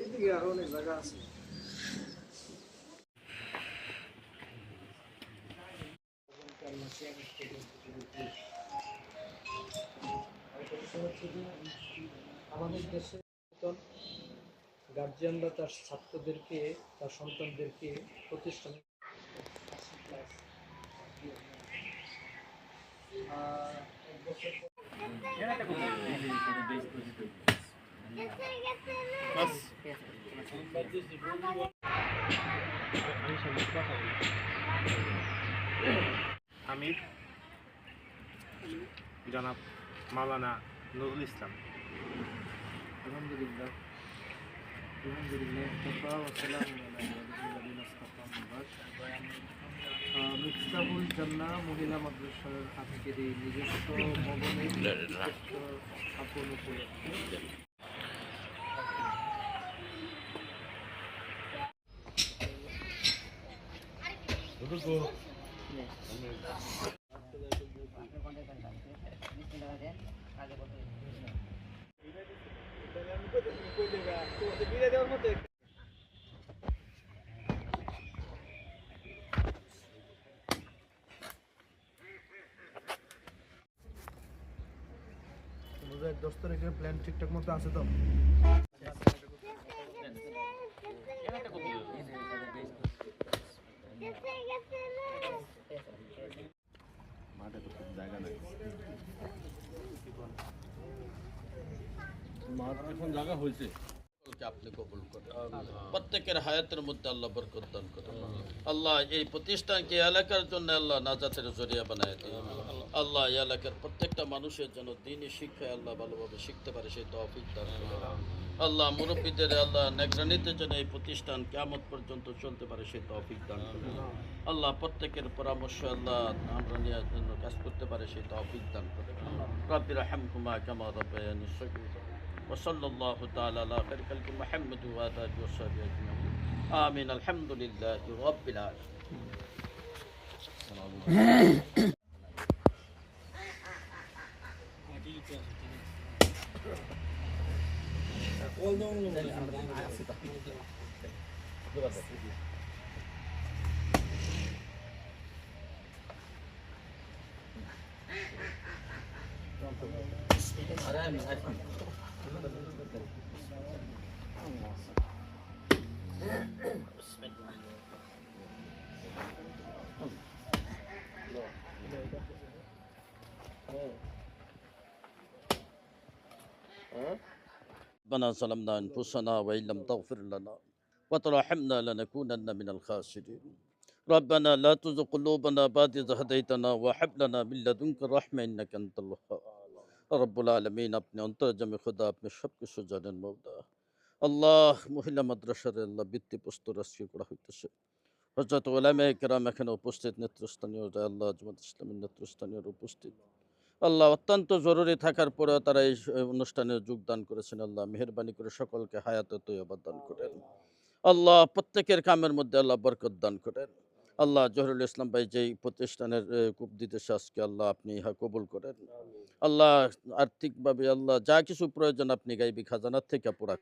এদিকে আরও অনেক জায়গা আছে আমাদের দেশে গার্জিয়ানরা তার ছাত্রদেরকে তার সন্তানদেরকে প্রতিষ্ঠানে এক বছর আমি জনাব মাওলানা নুরুল ইসলাম। আলহামদুলিল্লাহ। মিফতাহুল জান্নাহ মহিলা মাদ্রাসার আজকের এই নিজস্ব ভবনে নিজস্ব উপলক্ষে দোস্তর এখানে প্ল্যান ঠিকঠাক মতো আছে তো? এখন জায়গা হয়েছে। আপনি কবুল করেন। প্রত্যেকের হায়াতের মধ্যে আল্লাহ বরকত দান করেন। আল্লাহ এই প্রতিষ্ঠানকে এলাকার জন্য আল্লাহ নাজাতের জরিয়া বানায় দিন। আল্লাহ এলাকার প্রত্যেকটা মানুষের জন্য দিনই শিক্ষায় আল্লাহ ভালোভাবে শিখতে পারে সেই তৌফিক দান করেন। আল্লাহ মুরব্বীদের আল্লাহ নেগরানিতে যেন এই প্রতিষ্ঠান কেমন পর্যন্ত চলতে পারে সেই তৌফিক দান করেন আল্লাহ প্রত্যেকের পরামর্শ আল্লাহ আমরা নেওয়ার জন্য কাজ করতে পারে সেই তৌফিক দান করেন রব্বির হামকুমা কামা রব্বায়ানি সগীরা وصلى الله تعالى على خير خلق محمد وآله وصحبه أجمعين آمين الحمد لله رب العالمين Huh? ربنا ظلمنا أنفسنا وإن لم تغفر لنا وترحمنا لنكونن من الخاسرين ربنا لا تزغ قلوبنا بعد إذ هديتنا وهب لنا من لدنك رحمة إنك أنت الوهاب رب العالمين আপনি অন্তর্জামী খোদা আপনি সব কিছু জানেন মৌদা আল্লাহ মহিলা মাদ্রাসার আল্লাহ বৃত্তি প্রস্তুত আজকে করা হইতেছে হজরত ওলামে কেরাম এখানে উপস্থিত নেতৃস্থানীয় আল্লাহ আজমত ইসলামের নেতৃস্থানীয় উপস্থিত আল্লাহ অত্যন্ত জরুরি থাকার পরেও তারা এই অনুষ্ঠানে যোগদান করেছেন। আল্লাহ মেহরবানি করে সকলকে হায়াত তৈবা দান করেন। আল্লাহ প্রত্যেকের কামের মধ্যে আল্লাহ বরকত দান করেন। আল্লাহ জহরুল ইসলাম ভাই যেই প্রতিষ্ঠানের কূপ দিতে আজকে আল্লাহ আপনি ইহা কবুল করেন। আল্লাহ আর্থিকভাবে আল্লাহ যা কিছু প্রয়োজন আপনি গাইবি খাজানার থেকে পুরা